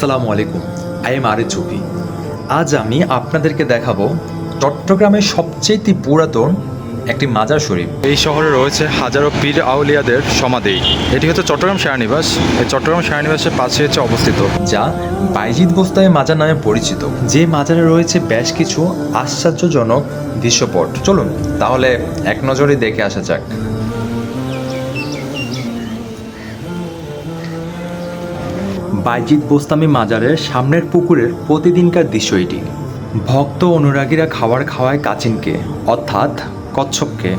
আসসালামু আলাইকুম। I am আরে চুপি আজ আমি আপনাদেরকে দেখাবো চট্টগ্রামের সবচেয়ে পুরাতন একটি মাজার শরীফ। এই শহরে রয়েছে হাজারো পীর আউলিয়াদের সমাধি। এটি হচ্ছে চট্টগ্রাম সেনানিবাস এই চট্টগ্রাম সেনানিবাসের পাশে হচ্ছে অবস্থিত। যা বাইজিদ বোস্তায় মাজার নামে পরিচিত। যে মাজারে রয়েছে বেশ কিছু আশ্চর্যজনক দৃশ্যপট। চলুন তাহলে এক নজরে দেখে আসা যাক। বাইজিদ বোস্তামি মাজারের সামনের পুকুরের প্রতিদিনকার দৃশ্য এটি। ভক্ত অনুরাগীরা খাবার খাওয়ায় কাচিনকে, অর্থাৎ কচ্ছপকে,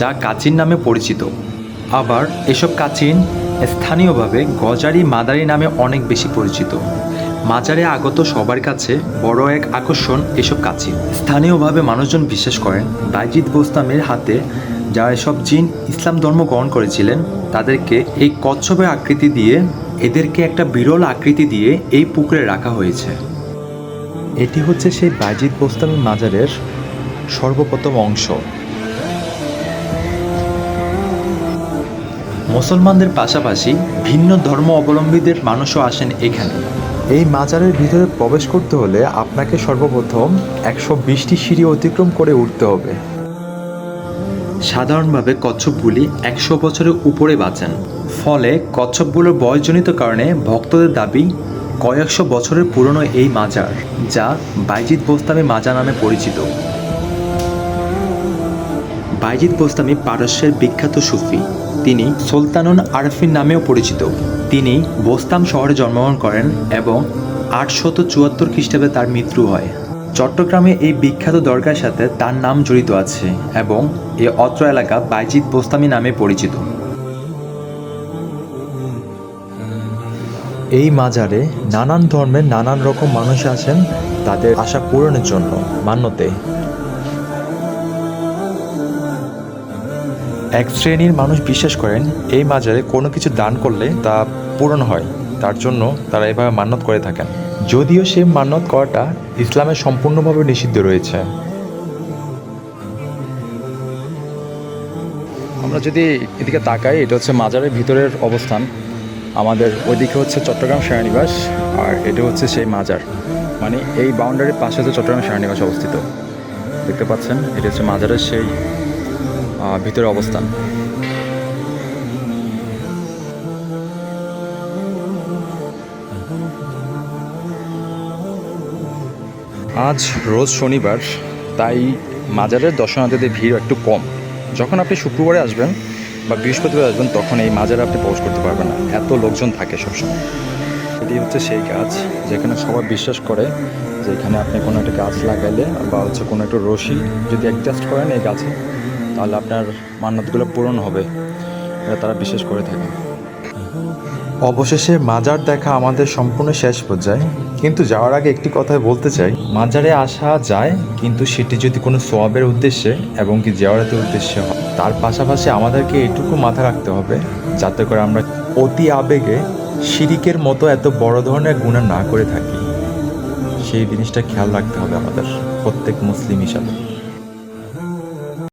যা কাচিন নামে পরিচিত। আবার এসব কাচিন স্থানীয়ভাবে গজারি মাদারি নামে অনেক বেশি পরিচিত। মাজারে আগত সবার কাছে বড় এক আকর্ষণ এসব কাচিন। স্থানীয়ভাবে মানুষজন বিশ্বাস করেন, বাইজিদ বোস্তামের হাতে যারা এসব জিন ইসলাম ধর্ম গ্রহণ করেছিলেন, তাদেরকে এই কচ্ছপের আকৃতি দিয়ে এদেরকে একটা বিরল আকৃতি দিয়ে এই পুকুরে রাখা হয়েছে। এটি হচ্ছে সেই বাইজিদ বোস্তামি মাজারের সর্বপ্রথম অংশ। মুসলমানদের পাশাপাশি ভিন্ন ধর্ম অবলম্বীদের মানুষও আসেন এখানে। এই মাজারের ভিতরে প্রবেশ করতে হলে আপনাকে সর্বপ্রথম একশো বিশটি সিঁড়ি অতিক্রম করে উঠতে হবে। সাধারণভাবে কচ্ছপগুলি একশো বছরের উপরে বাঁচেন। ফলে কচ্ছপগুলোর বয়সজনিত কারণে ভক্তদের দাবি কয়েকশো বছরের পুরনো এই মাজার, যা বাইজিৎ বোস্তামি মাজা নামে পরিচিত। বাইজিৎ বোস্তামি পারস্যের বিখ্যাত সুফি। তিনি সুলতানুন আরফিন নামেও পরিচিত। তিনি বোস্তাম শহরে জন্মগ্রহণ করেন এবং আটশত চুয়াত্তর খ্রিস্টাব্দে তার মৃত্যু হয়। চট্টগ্রামে এই বিখ্যাত দরগার সাথে তার নাম জড়িত আছে এবং এই অত্র এলাকা বাইজিৎ বোস্তামি নামে পরিচিত। এই মাজারে নানান ধর্মের নানান রকম মানুষ আসেন তাদের আশা পূরণের জন্য, মান্যতে। এক শ্রেণির মানুষ বিশ্বাস করেন, এই মাজারে কোনো কিছু দান করলে তা পূরণ হয়, তার জন্য তারা এভাবে মান্যত করে থাকেন। যদিও সে মান্যত করাটা ইসলামে সম্পূর্ণভাবে নিষিদ্ধ রয়েছে। আমরা যদি এদিকে তাকাই, এটা হচ্ছে মাজারের ভিতরের অবস্থান। আমাদের ওইদিকে হচ্ছে চট্টগ্রাম সেনানিবাস আর এটা হচ্ছে সেই মাজার। মানে এই বাউন্ডারির পাশে হচ্ছে চট্টগ্রাম সেনানিবাস অবস্থিত, দেখতে পাচ্ছেন? এটা হচ্ছে মাজারের সেই ভিতরে অবস্থান। আজ রোজ শনিবার, তাই মাজারের দর্শনার্থীদের ভিড় একটু কম। যখন আপনি শুক্রবারে আসবেন বা বৃহস্পতিবার আসবেন, তখন এই মাজারে আপনি প্রবেশ করতে পারবেন না। এত লোকজন থাকে সবসময়। এটি হচ্ছে সেই গাছ যেখানে সবাই বিশ্বাস করে যে এখানে আপনি কোনো একটা গাছ লাগাইলে বা হচ্ছে কোনো একটা রশি যদি অ্যাডজাস্ট করেন এই গাছে, তাহলে আপনার মান্যতগুলো পূরণ হবে। এটা তারা বিশ্বাস করে থাকে অবশেষে মাজার দেখা আমাদের সম্পূর্ণ শেষ পর্যায়ে। কিন্তু যাওয়ার আগে একটি কথাই বলতে চাই। মাজারে আসা যায়, কিন্তু সেটি যদি কোনো সোয়াবের উদ্দেশ্যে এবং কি জেওয়ারাতের উদ্দেশ্যে হয়। তার পাশাপাশি আমাদেরকে এটুকু মাথা রাখতে হবে, যাতে করে আমরা অতি আবেগে শিরিকের মতো এত বড় ধরনের গুণা না করে থাকি। সেই জিনিসটা খেয়াল রাখতে হবে আমাদের প্রত্যেক মুসলিম হিসাবে।